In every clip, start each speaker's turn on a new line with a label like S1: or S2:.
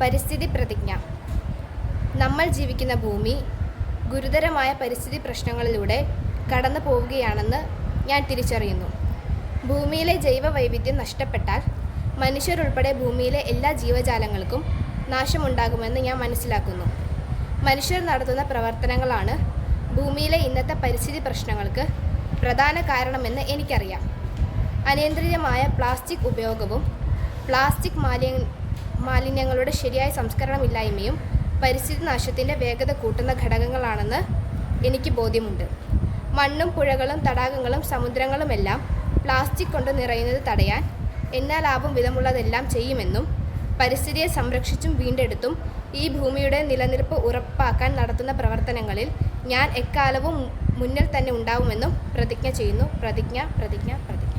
S1: പരിസ്ഥിതി പ്രതിജ്ഞ. നമ്മൾ ജീവിക്കുന്ന ഭൂമി ഗുരുതരമായ പരിസ്ഥിതി പ്രശ്നങ്ങളിലൂടെ കടന്നു പോവുകയാണെന്ന് ഞാൻ തിരിച്ചറിയുന്നു. ഭൂമിയിലെ ജൈവ വൈവിധ്യം നഷ്ടപ്പെട്ടാൽ മനുഷ്യരുൾപ്പെടെ ഭൂമിയിലെ എല്ലാ ജീവജാലങ്ങൾക്കും നാശമുണ്ടാകുമെന്ന് ഞാൻ മനസ്സിലാക്കുന്നു. മനുഷ്യർ നടത്തുന്ന പ്രവർത്തനങ്ങളാണ് ഭൂമിയിലെ ഇന്നത്തെ പരിസ്ഥിതി പ്രശ്നങ്ങൾക്ക് പ്രധാന കാരണമെന്ന് എനിക്കറിയാം. അനിയന്ത്രിതമായ പ്ലാസ്റ്റിക് ഉപയോഗവും പ്ലാസ്റ്റിക് മാലിന്യ മാലിന്യങ്ങളുടെ ശരിയായ സംസ്കരണമില്ലായ്മയും പരിസ്ഥിതി നാശത്തിന്റെ വേഗത കൂട്ടുന്ന ഘടകങ്ങളാണെന്ന് എനിക്ക് ബോധ്യമുണ്ട്. മണ്ണും പുഴകളും തടാകങ്ങളും സമുദ്രങ്ങളുമെല്ലാം പ്ലാസ്റ്റിക് കൊണ്ട് നിറയുന്നത് തടയാൻ എന്നാലാവും വിധമുള്ളതെല്ലാം ചെയ്യുമെന്നും പരിസ്ഥിതിയെ സംരക്ഷിച്ചും വീണ്ടെടുത്തും ഈ ഭൂമിയുടെ നിലനിൽപ്പ് ഉറപ്പാക്കാൻ നടത്തുന്ന പ്രവർത്തനങ്ങളിൽ ഞാൻ എക്കാലവും മുന്നിൽ തന്നെ ഉണ്ടാവുമെന്നും പ്രതിജ്ഞ ചെയ്യുന്നു. പ്രതിജ്ഞ പ്രതിജ്ഞ പ്രതിജ്ഞ.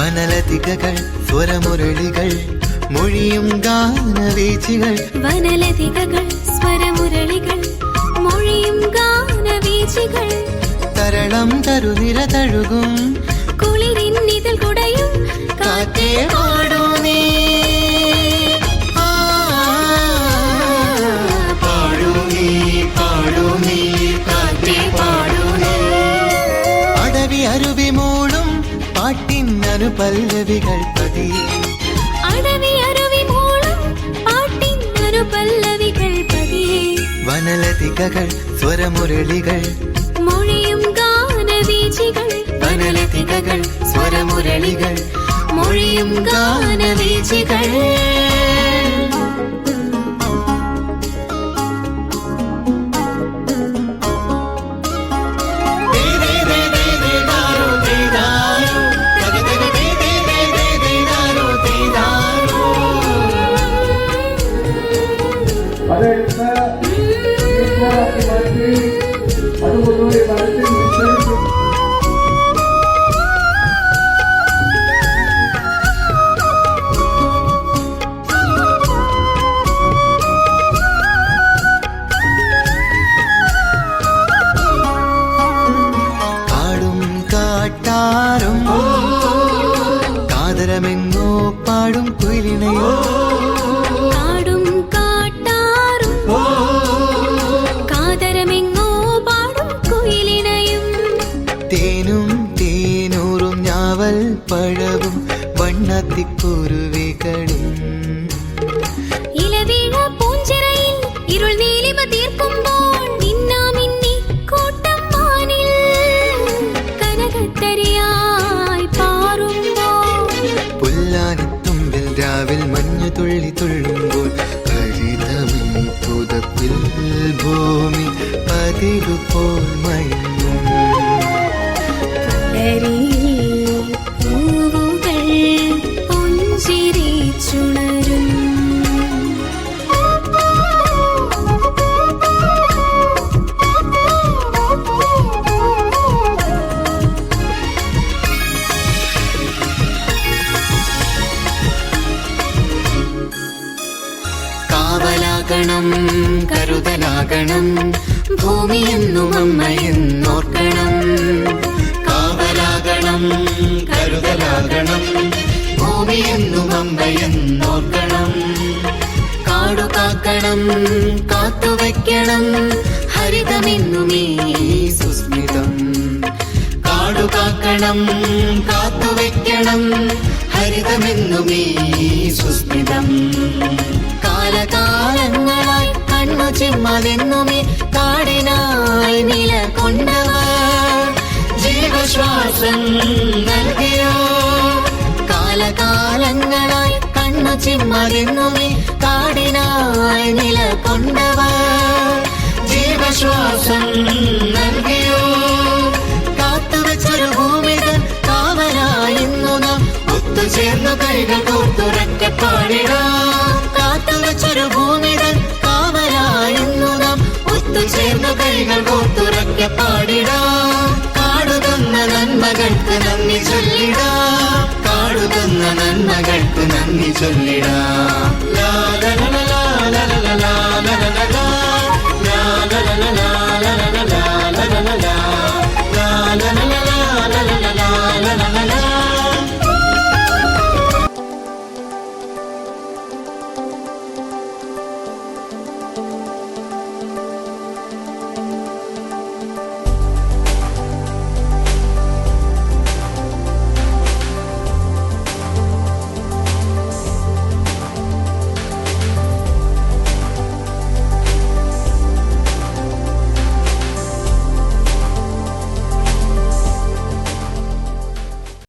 S2: വനലതികകൾ സ്വരമുരളികൾ മൊഴിയും ഗാനവീചികൾ.
S3: വനലതികകൾ സ്വരമുരളികൾ മൊഴിയും ഗാനവീചികൾ.
S2: തരളം തരുനിര തഴുകും.
S3: കുളിരിന്നിതൾ കുടയും
S2: കാറ്റേ പാടൂ. നീ ആ, പാടൂ നീ പാടൂ നീ കാറ്റേ പാടൂ നീ അടവി അരുവി മൂളും പാട്ടിൻ അനുപല്ലവികൾ പതിയെ
S3: അടവി അരുവി മൂളം പാട്ടിൻ അനുപല്ലവികൾ പതിയെ
S2: വനലതികകൾ കാടും കാട്ടാറും കാതരമെങ്ങോ പാടും കുയിലിണയോ പഴവും വണ്ണത്തിക്കുരുവികളും.
S3: ഇലവീഴ പൂഞ്ചിറയിൽ ഇരുൾ നീലിമ തീർക്കുമ്പോൾ മിന്നാമിന്നി കൂട്ടം വാനിൽ കനകത്തരിയായി പാറുമ്പോൾ.
S2: പുല്ലാനിത്തുമ്പിൽ രാവിൽ മഞ്ഞു തുള്ളി തുള്ളുമ്പോൾ പുതപ്പിൽ ഭൂമി പതിവ് പോൽ മയങ്ങും. കാവലാകണം കരുതലാകണം. ഭൂമിയെന്നും അമ്മയെന്നോർക്കണം കാവലാകണം കരുതലാകണം. ഭൂമിയെന്നും അമ്മയെന്നോർക്കണം കാടു കാക്കണം കാത്തുവയ്ക്കണം ഹരിതമെന്നുമേ സുസ്മിതം. കാടു കാക്കണം കാത്തുവയ്ക്കണം ഹരിതമെന്നുമേ സുസ്മിതം. കണ്ണു ചിമ്മതെന്നുമേ കാടിനായി നില കൊണ്ടവ ജീവശ്വാസം നൽകിയോ? കാലകാലങ്ങളായി കണ്ണു ചിമ്മതെന്നുമേ കാടിനായി നില കൊണ്ടവ ജീവശ്വാസം നൽകിയോ? കാത്തുവച്ചൊരു ഭൂമികൾ കാവലായിരുന്നു നാം. കൈകൾ കോർത്തുറക്കെ പാടിടാം കാത്തുവച്ചൊരു ഭൂമികൾ தொழுகைகள் கோத்துறக்க பாடிடா காடு தந்த நன்மகൾക്ക് നന്ദി ചൊല്ലിടാ കാടു തന്ന നന്മകൾക്ക് നന്ദി ചൊല്ലിടാ ലാ ലല ലാ ലല ലാ ലല ലാ